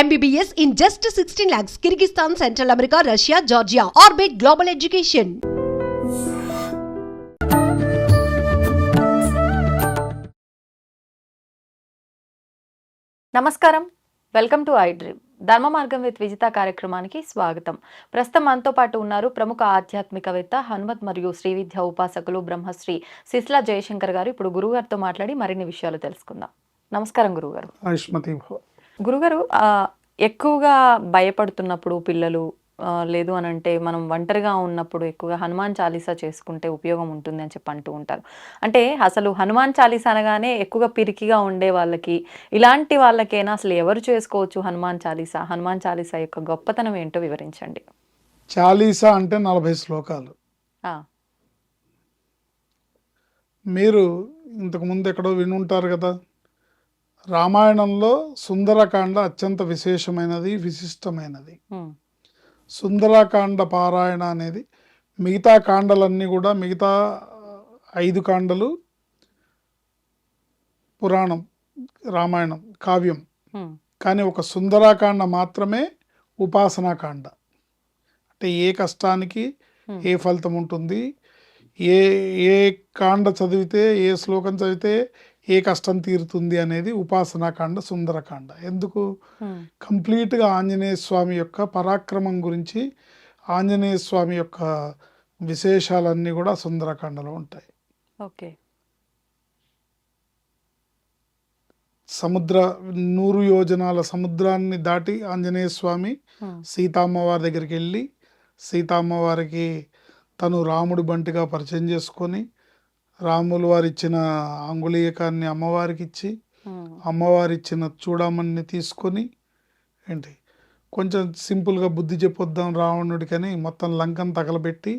MBBS in just 16 lakhs, Kyrgyzstan, Central America, Russia, Georgia. Orbit Global Education. నమస్కారం. Welcome to I dream Dharma Margam with Vijitha కార్యక్రమానికి స్వాగతం. ప్రస్తుతం మనతో పాటు ఉన్నారు ప్రముఖ ఆధ్యాత్మికవేత్త హనుమత్ మరియు శ్రీ విద్య ఉపాసకులు బ్రహ్మశ్రీ సిస్లా జయశంకర్ గారు. ఇప్పుడు గురుగారితో మాట్లాడి మరిన్ని విషయాలు తెలుసుకుందాం. నమస్కారం భవ గురుగారు ఎక్కువగా భయపడుతున్నప్పుడు పిల్లలు లేదు అని అంటే మనం ఒంటరిగా ఉన్నప్పుడు ఎక్కువగా హనుమాన్ చాలీసా చేసుకుంటే ఉపయోగం ఉంటుంది అని చెప్పి అంటూ ఉంటారు. అంటే అసలు హనుమాన్ చాలీసా అనగానే ఎక్కువగా పిరికిగా ఉండే వాళ్ళకి ఇలాంటి వాళ్ళకైనా అసలు ఎవరు చేసుకోవచ్చు హనుమాన్ చాలీసా? హనుమాన్ చాలీసా యొక్క గొప్పతనం ఏంటో వివరించండి. చాలీసా అంటే నలభై శ్లోకాలు. మీరు ఇంతకు ముందు ఎక్కడో వినుంటారు కదా? రామాయణంలో సుందరకాండ అత్యంత విశేషమైనది విశిష్టమైనది. సుందరకాండ పారాయణ అనేది మిగతా కాండలన్నీ కూడా మిగతా ఐదు కాండలు పురాణం రామాయణం కావ్యం. కానీ ఒక సుందరాకాండ మాత్రమే ఉపాసనాకాండ అంటే ఏ కష్టానికి. ఏ ఫలితం ఉంటుంది ఏ ఏ కాండ చదివితే ఏ శ్లోకం చదివితే ఏ కష్టం తీరుతుంది అనేది ఉపాసనాకాండ సుందరకాండ ఎందుకు? కంప్లీట్గా ఆంజనేయ స్వామి యొక్క పరాక్రమం గురించి ఆంజనేయ స్వామి యొక్క విశేషాలన్నీ కూడా సుందరకాండలో ఉంటాయి. ఓకే. సముద్ర నూరు యోజనాల సముద్రాన్ని దాటి ఆంజనేయ స్వామి సీతామ్మవారి దగ్గరికి వెళ్ళి సీతామ్మవారికి తను రాముడి బంటిగా పరిచయం చేసుకొని రాములు వారు ఇచ్చిన అంగుళీయకాన్ని అమ్మవారికి ఇచ్చి అమ్మవారి ఇచ్చిన చూడమని తీసుకొని ఏంటి కొంచెం సింపుల్గా బుద్ధి చెప్పొద్దాం రావణుడికని మొత్తం లంకను తగలబెట్టి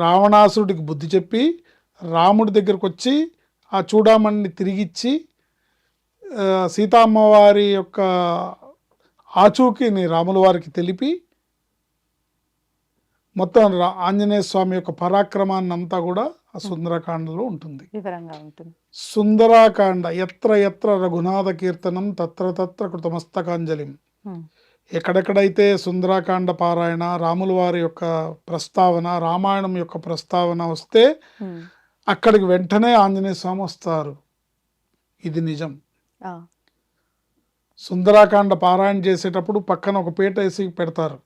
రావణాసురుడికి బుద్ధి చెప్పి రాముడి దగ్గరకు వచ్చి ఆ చూడమణిని తిరిగిచ్చి సీతామ్మవారి యొక్క ఆచూకీని రాముల వారికి తెలిపి మొత్తం రా- ఆంజనేయ స్వామి యొక్క పరాక్రమాన్ని అంతా కూడా ఆ సుందరకాండలో ఉంటుంది. వివరంగా ఉంటుంది. సుందరాకాండ ఎత్ర ఎత్ర రఘునాథ కీర్తనం తత్ర తత్ర కృతమస్తకాంజలిం. ఎక్కడెక్కడైతే సుందరాకాండ పారాయణ రాముల వారి యొక్క ప్రస్తావన రామాయణం యొక్క ప్రస్తావన వస్తే అక్కడికి వెంటనే ఆంజనేయ స్వామి వస్తారు. ఇది నిజం. సుందరాకాండ పారాయణ చేసేటప్పుడు పక్కన ఒక పీట వేసి పెడతారు.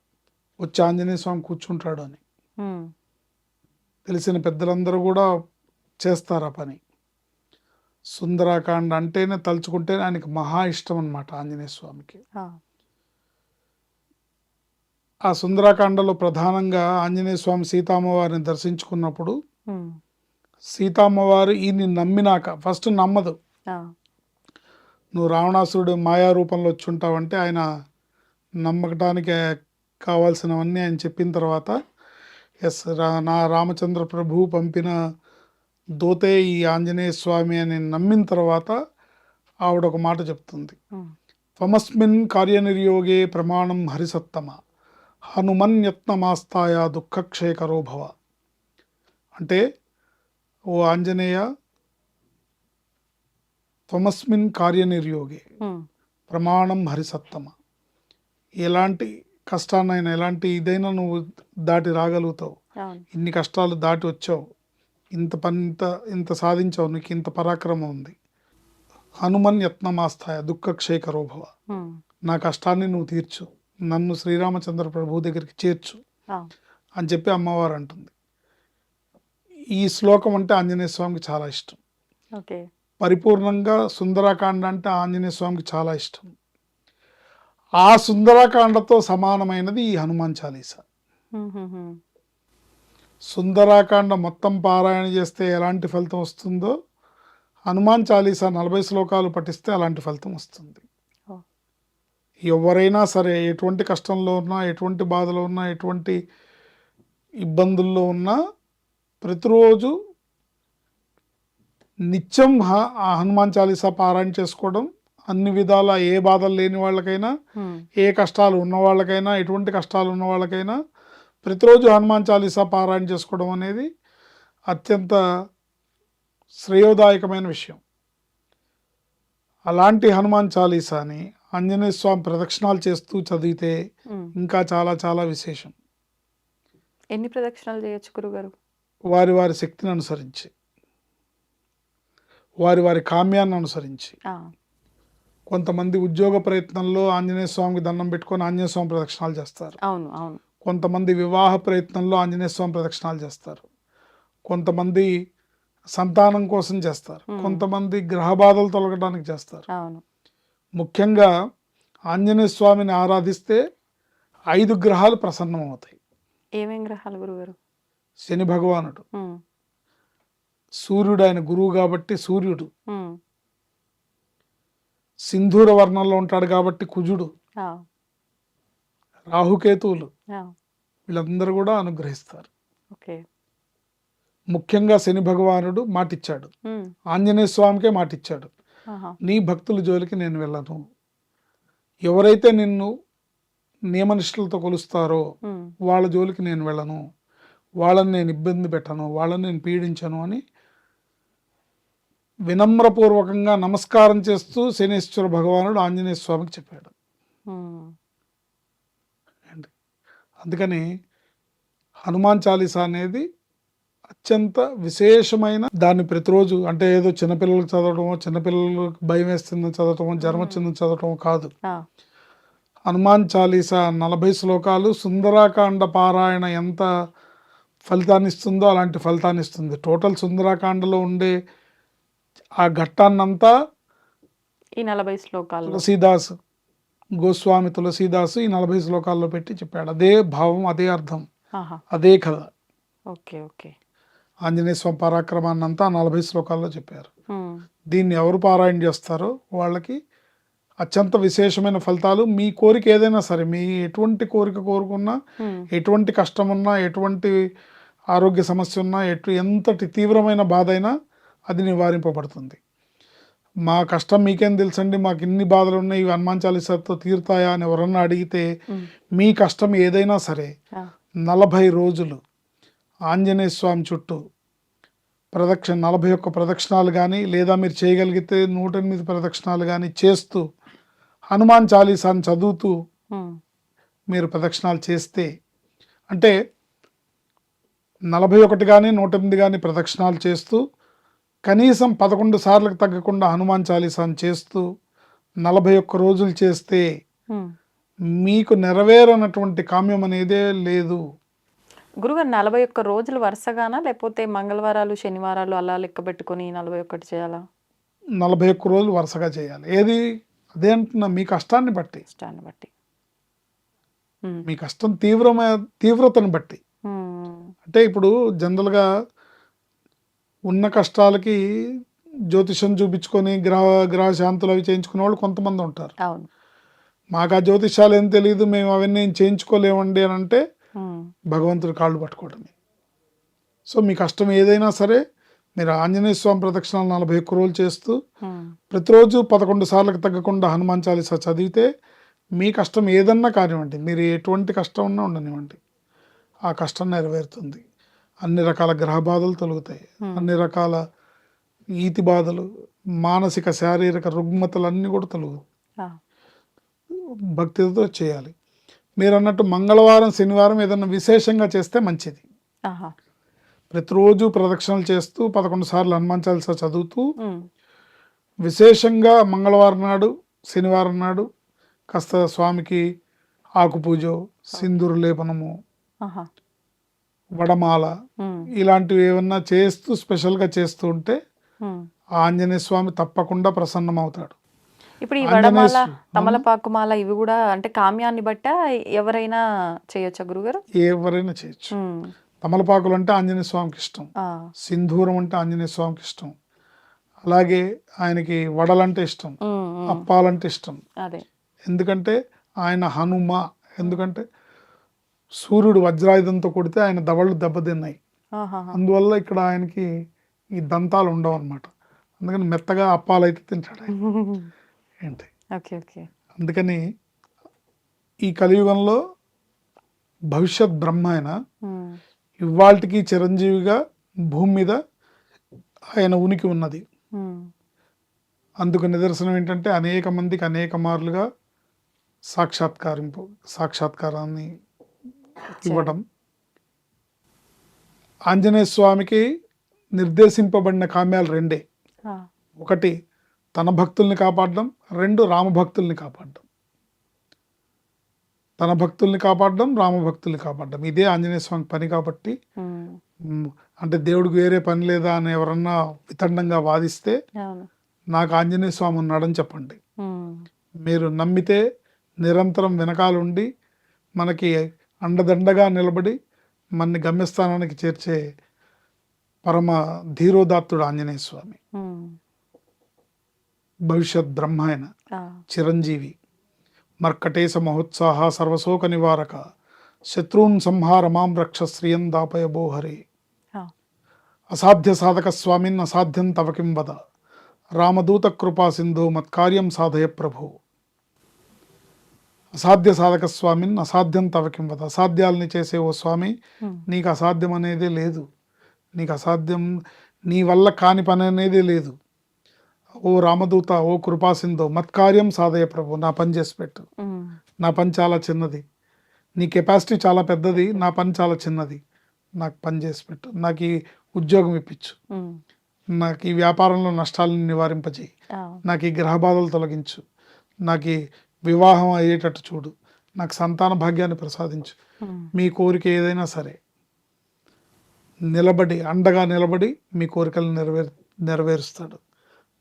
వచ్చి ఆంజనేయ స్వామి కూర్చుంటాడు అని. తెలిసిన పెద్దలందరూ కూడా చేస్తారు ఆ పని. సుందరాకాండ అంటేనే తలుచుకుంటే ఆయనకి మహా ఇష్టం అనమాట ఆంజనేయ స్వామికి. ఆ, సుందరాకాండలో ప్రధానంగా ఆంజనేయ స్వామి సీతామ్మవారిని దర్శించుకున్నప్పుడు సీతామ్మవారు ఈయన్ని నమ్మినాక ఫస్ట్ నమ్మదు. నువ్వు రావణాసురుడు మాయా రూపంలో వచ్చి ఉంటావంటే ఆయన నమ్మకటానికి కావాల్సినవన్నీ ఆయన చెప్పిన తర్వాత ఎస్ రా నా రామచంద్ర ప్రభు పంపిన దోతే ఈ ఆంజనేయ స్వామి అని నమ్మిన తర్వాత ఆవిడ ఒక మాట చెప్తుంది. త్వమస్మిన్ కార్యనిర్యోగే ప్రమాణం హరిసత్తమ. హనుమన్యత్నమాస్తాయ దుఃఖక్షయకరో భవ. అంటే ఓ ఆంజనేయ త్వమస్మిన్ కార్యనిర్యోగే ప్రమాణం హరిసత్తమ. ఎలాంటి కష్టాన్నైనా ఎలాంటి ఇదైనా నువ్వు దాటి రాగలుగుతావు. ఇన్ని కష్టాలు దాటి వచ్చావు. ఇంత పని ఇంత ఇంత సాధించావు. నీకు ఇంత పరాక్రమం ఉంది. హనుమన్ యత్నమాస్తాయ దుఃఖక్షయకరో భవ ఉమ్, నా కష్టాన్ని నువ్వు తీర్చు. నన్ను శ్రీరామచంద్ర ప్రభు దగ్గరికి చేర్చు అని చెప్పి అమ్మవారు అంటుంది. ఈ శ్లోకం అంటే ఆంజనేయ స్వామికి చాలా ఇష్టం. పరిపూర్ణంగా సుందరాకాండ అంటే ఆంజనేయ స్వామికి చాలా ఇష్టం. ఆ సుందరాకాండతో సమానమైనది ఈ హనుమాన్ చాలీసా. సుందరాకాండ మొత్తం పారాయణ చేస్తే ఎలాంటి ఫలితం వస్తుందో హనుమాన్ చాలీసా నలభై శ్లోకాలు పఠిస్తే అలాంటి ఫలితం వస్తుంది. ఎవరైనా సరే ఎటువంటి కష్టంలో ఉన్నా ఎటువంటి బాధలో ఉన్నా ఎటువంటి ఇబ్బందుల్లో ఉన్నా ప్రతిరోజు నిత్యం హ- ఆ హనుమాన్ చాలీసా పారాయణ చేసుకోవడం అన్ని విధాల ఏ బాధలు లేని వాళ్ళకైనా ఏ కష్టాలు ఉన్న వాళ్ళకైనా ఎటువంటి కష్టాలు ఉన్న వాళ్ళకైనా ప్రతిరోజు హనుమాన్ చాలీసా పారాయణ చేసుకోవడం అనేది అత్యంత శ్రేయోదాయకమైన విషయం. అలాంటి హనుమాన్ చాలీసాని ఆంజనేయ స్వామి ప్రదక్షిణాలు చేస్తూ చదివితే. ఇంకా చాలా చాలా విశేషం. ఎన్ని ప్రదక్షిణాలు చేయొచ్చు గురుగారు? వారి వారి శక్తిని అనుసరించి వారి వారి కామ్యాన్ని అనుసరించి. కొంతమంది ఉద్యోగ ప్రయత్నంలో ఆంజనేయ స్వామికి దండం పెట్టుకొని ఆంజనేయ స్వామి ప్రదక్షిణాలు చేస్తారు. అవును అవును. కొంతమంది వివాహ ప్రయత్నంలో ఆంజనేయ స్వామి ప్రదక్షిణాలు చేస్తారు. కొంతమంది సంతానం కోసం చేస్తారు. కొంతమంది గ్రహ బాధలు తొలగడానికి చేస్తారు. ముఖ్యంగా ఆంజనేయ స్వామిని ఆరాధిస్తే ఐదు గ్రహాలు ప్రసన్నం అవుతాయి ఏమేం గ్రహాలు గురుగారు? శని భగవానుడు. సూర్యుడు ఆయన గురువు కాబట్టి సూర్యుడు. సింధూర వర్ణంలో ఉంటాడు కాబట్టి కుజుడు రాహుకేతువులు వీళ్ళందరూ కూడా అనుగ్రహిస్తారు. ఓకే. ముఖ్యంగా శని భగవానుడు మాటిచ్చాడు. ఆంజనేయ స్వామికే మాటిచ్చాడు. నీ భక్తుల జోలికి నేను వెళ్ళను. ఎవరైతే నిన్ను నియమనిష్టలతో కొలుస్తారో వాళ్ళ జోలికి నేను వెళ్ళను. వాళ్ళని నేను ఇబ్బంది పెట్టను. వాళ్ళని నేను పీడించను అని వినమ్రపూర్వకంగా నమస్కారం చేస్తూ శనేశ్వర భగవానుడు ఆంజనేయ స్వామికి చెప్పాడు. అందుకని హనుమాన్ చాలీసా అనేది అత్యంత విశేషమైన దాన్ని ప్రతిరోజు అంటే ఏదో చిన్నపిల్లలకు చదవటమో చిన్నపిల్లలకు భయం వేస్తుందని చదవటమో జ్వరం వచ్చిందని చదవటమో కాదు. హనుమాన్ చాలీసా నలభై శ్లోకాలు సుందరాకాండ పారాయణ ఎంత ఫలితాన్ని ఇస్తుందో అలాంటి ఫలితాన్ని ఇస్తుంది. టోటల్ సుందరాకాండలో ఉండే ఆ ఘట్టాన్నంతా ఈ నలభై శ్లోకాల్లో. తులసీదాస్ గోస్వామి తులసీదాసు ఈ నలభై శ్లోకాల్లో పెట్టి చెప్పాడు. అదే భావం అదే అర్థం అదే కథ. Okay okay. ఆంజనేయ స్వామి పరాక్రమాన్ని అంతా నలభై శ్లోకాల్లో చెప్పారు. దీన్ని ఎవరు పారాయణ చేస్తారో వాళ్ళకి అత్యంత విశేషమైన ఫలితాలు మీ కోరిక ఏదైనా సరే మీ ఎటువంటి కోరిక కోరుకున్నా ఎటువంటి కష్టం ఉన్నా ఎటువంటి ఆరోగ్య సమస్య ఉన్నా ఎటు ఎంతటి తీవ్రమైన బాధ అయినా అది నివారింపబడుతుంది. మా కష్టం మీకేం తెలుసండి? మాకు ఇన్ని బాధలు ఉన్నాయి ఇవి హనుమాన్ చాలీసాతో తీరుతాయా అని ఎవరన్నా అడిగితే మీ కష్టం ఏదైనా సరే నలభై రోజులు ఆంజనేయ స్వామి చుట్టూ ప్రదక్షిణ నలభై ఒక్క ప్రదక్షిణాలు కానీ లేదా మీరు చేయగలిగితే నూట ఎనిమిది ప్రదక్షిణాలు కానీ చేస్తూ హనుమాన్ చాలీసాని చదువుతూ మీరు ప్రదక్షిణాలు చేస్తే అంటే నలభై ఒకటి కానీ నూట ఎనిమిది కానీ ప్రదక్షిణాలు చేస్తూ కనీసం పదకొండు సార్లకు తగ్గకుండా హనుమాన్ చాలీసాని చేస్తూ నలభై ఒక్క రోజులు చేస్తే. మీకు నెరవేరనటువంటి కామ్యం అనేదే లేదు. గురుగారు నలభై ఒక్క రోజులు వరుసగానా? లేకపోతే మంగళవారాలు శనివారాలు అలా లెక్క పెట్టుకొని నలభై ఒక్కటి చేయాలా? నలభై ఒక్క రోజులు వరుసగా చేయాలి. ఏది? అదే అంటున్నా మీ కష్టాన్ని బట్టి. ఇష్టాన్ని బట్టి. మీ కష్టం తీవ్రమైన తీవ్రతను బట్టి. అంటే ఇప్పుడు జనరల్గా ఉన్న కష్టాలకి జ్యోతిషం చూపించుకొని గ్రహ గ్రహ శాంతులు అవి చేయించుకునే వాళ్ళు కొంతమంది ఉంటారు. అవును. మాకు ఆ జ్యోతిషాలు ఏం తెలియదు మేము అవన్నీ ఏం చేయించుకోలేమండి అని అంటే భగవంతుడి కాళ్ళు పట్టుకోవడమే సో మీ కష్టం ఏదైనా సరే మీరు ఆంజనేయ స్వామి ప్రదక్షిణాలు నలభై ఒక్క రోజులు చేస్తూ ప్రతిరోజు పదకొండు సార్లకు తగ్గకుండా హనుమాన్ చాలీసా చదివితే మీ కష్టం ఏదన్నా కానివ్వండి మీరు ఎటువంటి కష్టం ఉన్నా ఉండనివ్వండి. ఆ కష్టం నెరవేరుతుంది. అన్ని రకాల గ్రహ బాధలు తొలుగుతాయి. అన్ని రకాల ఈతి బాధలు మానసిక శారీరక రుగ్మతలు అన్నీ కూడా తొలుగు భక్తితో చేయాలి. మీరు అన్నట్టు మంగళవారం శనివారం ఏదన్నా విశేషంగా చేస్తే మంచిది. ప్రతిరోజు ప్రదక్షిణలు చేస్తూ పదకొండు సార్లు హనుమాన్ చాలీసా చదువుతూ విశేషంగా మంగళవారం నాడు శనివారం నాడు కాస్త స్వామికి ఆకు పూజ సింధూరు లేపనము వడమాల ఇలాంటివి ఏమన్నా చేస్తూ స్పెషల్గా చేస్తూ ఉంటే. ఆ ఆంజనేయ స్వామి తప్పకుండా ప్రసన్నమవుతాడు. ఇప్పుడు ఈ వడమాల తమలపాకుమాల ఇవి కూడా అంటే కామ్యాన్ని బట్ట ఎవరైనా చేయొచ్చా గురుగారు? ఎవరైనా చేయొచ్చు. తమలపాకులు అంటే ఆంజనేయ స్వామికి ఇష్టం. సింధూరం అంటే ఆంజనేయ స్వామికి ఇష్టం. అలాగే ఆయనకి వడలంటే ఇష్టం. అప్పాలంటే ఇష్టం. ఎందుకంటే ఆయన హనుమ. ఎందుకంటే సూర్యుడు వజ్రాయుధంతో కొడితే ఆయన దవళ్ళు దెబ్బతిన్నాయి. అందువల్ల ఇక్కడ ఆయనకి ఈ దంతాలు ఉండవు అనమాట అందుకని మెత్తగా అప్పాలు అయితే తింటాడు ఆయన. ఏంటి? అందుకని ఈ కలియుగంలో భవిష్యత్ బ్రహ్మ ఆయన ఇవాళకి చిరంజీవిగా భూమి మీద ఆయన ఉనికి ఉన్నది. అందుకు నిదర్శనం ఏంటంటే అనేక మందికి అనేక మార్లుగా సాక్షాత్కారింపు సాక్షాత్కారాన్ని ఇవ్వడం ఆంజనేయ స్వామికి నిర్దేశింపబడిన కామ్యాలు రెండే. ఒకటి తన భక్తుల్ని కాపాడడం. రెండు రామభక్తుల్ని కాపాడడం. తన భక్తుల్ని కాపాడడం రామభక్తుల్ని కాపాడడం. ఇదే ఆంజనేయ స్వామి పని కాబట్టి అంటే దేవుడికి వేరే పని లేదా అని ఎవరన్నా వితండంగా వాదిస్తే నాకు ఆంజనేయ స్వామి ఉన్నాడని చెప్పండి. మీరు నమ్మితే నిరంతరం వెనకాలండి మనకి అండదండగా నిలబడి మనని గమ్యస్థానానికి చేర్చే పరమ ధీరోదాత్తుడు ఆంజనేయ స్వామి. భవిష్యత్ బ్రహ్మ ఆయన చిరంజీవి మర్కటేశ మహోత్సాహ సర్వశోక నివారక శత్రూన్ సంహార మాం రక్ష శ్రియం దాపయ బోహరే ఆ, అసాధ్య సాధక స్వామిన్ అసాధ్యం తవ కిం వద. రామదూత కృపా సింధు మత్కార్యం సాధయ ప్రభు. అసాధ్య సాధక స్వామిన్ అసాధ్యం తవ కిం వద. అసాధ్యాలని చేసే ఓ స్వామి నీకు అసాధ్యం అనేదే లేదు. నీకు అసాధ్యం నీ వల్ల కాని పని అనేదే లేదు. ఓ రామదూత ఓ కృపాసింధు మత్కార్యం సాధయ ప్రభు నా పని చేసి పెట్టు. నా పని చాలా చిన్నది. నీ కెపాసిటీ చాలా పెద్దది నా పని చాలా చిన్నది. నాకు పని చేసి పెట్టు. నాకు ఈ ఉద్యోగం ఇప్పించు నాకు ఈ వ్యాపారంలో నష్టాలను నివారింపజేయి. నాకు ఈ గ్రహ బాధలు తొలగించు. నాకు వివాహం అయ్యేటట్టు చూడు. నాకు సంతాన భాగ్యాన్ని ప్రసాదించు. మీ కోరిక ఏదైనా సరే నిలబడి అండగా నిలబడి మీ కోరికలు నెరవేరు నెరవేరుస్తాడు.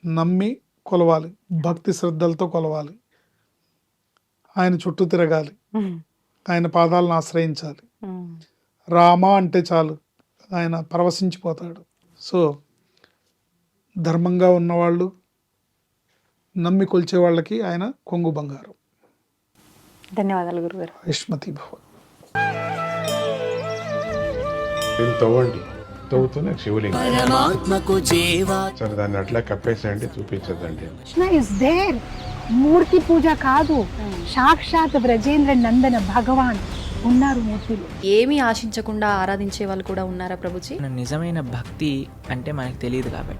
నమ్మి కొలవాలి. భక్తి శ్రద్ధలతో కొలవాలి. ఆయన చుట్టూ తిరగాలి. ఆయన పాదాలను ఆశ్రయించాలి. రామ అంటే చాలు. ఆయన పరవశించిపోతాడు. సో ధర్మంగా ఉన్నవాళ్ళు నమ్మి కొలిచే వాళ్ళకి ఆయన కొంగు బంగారం. ధన్యవాదాలు గురుగారు. ఇష్మతి భవ. దీన్ని తవ్వండి. తవ్వుతూనే శివలింగం. సరే దాన్ని అట్లా కప్పేసేయండి చూపించదండి కృష్ణ ఇస్ దేర్ మూర్తి పూజ కాదు. సాక్షాత్ బ్రజేంద్ర నందన భగవాన్ ఉన్నారు మూర్తిలో. ఏమీ ఆశించకుండా ఆరాధించే వాళ్ళు కూడా ఉన్నారా ప్రభుజీ? నిజమైన భక్తి అంటే మనకు తెలియదు కాబట్టి.